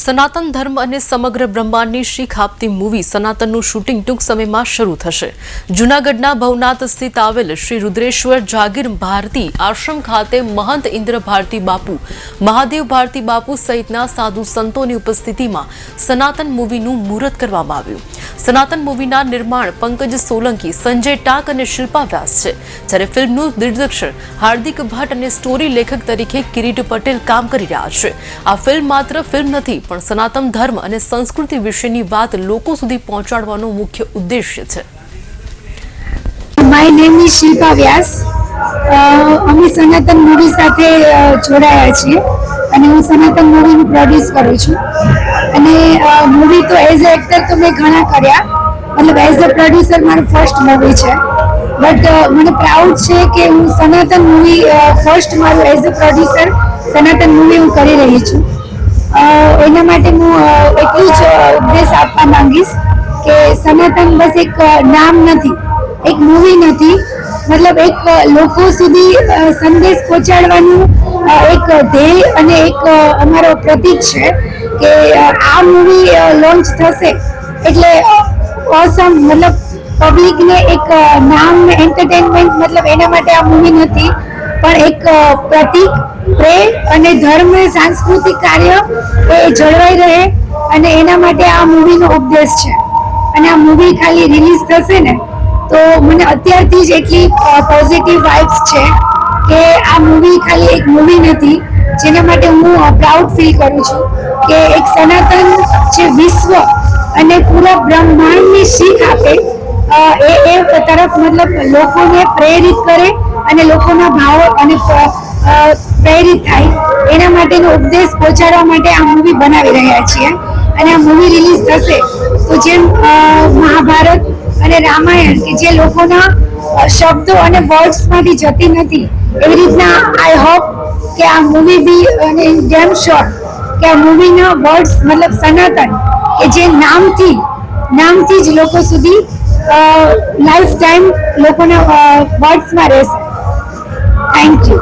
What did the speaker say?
સનાતન ધર્મ અને સમગ્ર બ્રહ્માંડની શીખ આપતી મૂવી સનાતનનું શૂટિંગ ટૂંક સમયમાં શરૂ થશે. જૂનાગઢના ભવનાથ સ્થિત આવેલ શ્રી રુદ્રેશ્વર જાગીર ભારતી આશ્રમ ખાતે મહંત ઇન્દ્ર ભારતી બાપુ, મહાદેવ ભારતી બાપુ સહિતના સાધુ સંતોની ઉપસ્થિતિમાં સનાતન મૂવીનું મુહૂર્ત કરવામાં આવ્યું. સનાતન મૂવીના નિર્માણ પંકજ સોલંકી, સંજય ટાંક અને શિલ્પા વ્યાસ છે. જ્યારે ફિલ્મનું દિગ્દર્શન હાર્દિક ભટ્ટ અને સ્ટોરી લેખક તરીકે કિરીટ પટેલ કામ કરી રહ્યા છે. આ ફિલ્મ માત્ર ફિલ્મ નથી પણ સનાતન ધર્મ અને સંસ્કૃતિ વિશેની વાત લોકો સુધી પહોંચાડવાનો મુખ્ય ઉદ્દેશ્ય છે. My name is Shilpa Vyas અમે સનાતન મૂવી સાથે જોડાયા છીએ અને હું સનાતન મૂવીનું પ્રોડ્યુસ કરું છું. અને મૂવી તો એઝ અ એક્ટર તો મેં ઘણા કર્યા, મતલબ એઝ અ પ્રોડ્યુસર મારું ફર્સ્ટ મૂવી છે. બટ મને પ્રાઉડ છે કે હું સનાતન મૂવી ફર્સ્ટ મારું as a producer Sanatan movie હું કરી રહી છું. એના માટે હું એટલું જ ઉપદેશ આપવા માંગીશ કે સનાતન બસ એક નામ નથી, એક મૂવી નથી. મતલબ એક લોકો સુધી સંદેશ પહોંચાડવાનું એક ધ્યેય અને એક અમારો પ્રતીક છે કે આ મૂવી લોન્ચ થશે એટલે ઓસમ મતલબ પબ્લિકને એક નામ એન્ટરટેનમેન્ટ મતલબ એના માટે આ મૂવી નથી, પણ એક પ્રતિક પ્રેમ અને ધર્મ સાંસ્કૃતિક કાર્ય એ જળવાઈ રહે અને એના માટે આ મૂવીનો ઉપદેશ છે. અને આ મૂવી ખાલી રિલીઝ થશે ને, તો મને અત્યારથી જ એટલી પોઝિટિવ વાઇબ્સ છે કે આ મૂવી ખાલી એક મૂવી નથી, જેના માટે હું પ્રાઉડ ફીલ કરું છું કે એક સનાતન જે વિશ્વ અને પૂરા બ્રહ્માંડની શીખ આપે એ એ તરફ મતલબ લોકોને પ્રેરિત કરે અને લોકોના ભાવો અને પ્રેરિત થાય. એના માટેનો ઉપદેશ પહોંચાડવા માટે આ મૂવી બનાવી રહ્યા છીએ. અને આ મૂવી રિલીઝ થશે તો જેમ મહાભારત અને રામાયણ કે જે લોકોના શબ્દો અને વર્ડ્સમાંથી જતી નથી, એવી રીતના આઈ હોપ કે આ મૂવી બી, અને ડેમ શ્યોર કે આ મૂવીના વર્ડ્સ મતલબ સનાતન કે જે નામથી નામથી જ લોકો સુધી લાઈફ ટાઈમ લોકોના વર્ડ્સમાં રહેશે. Thank you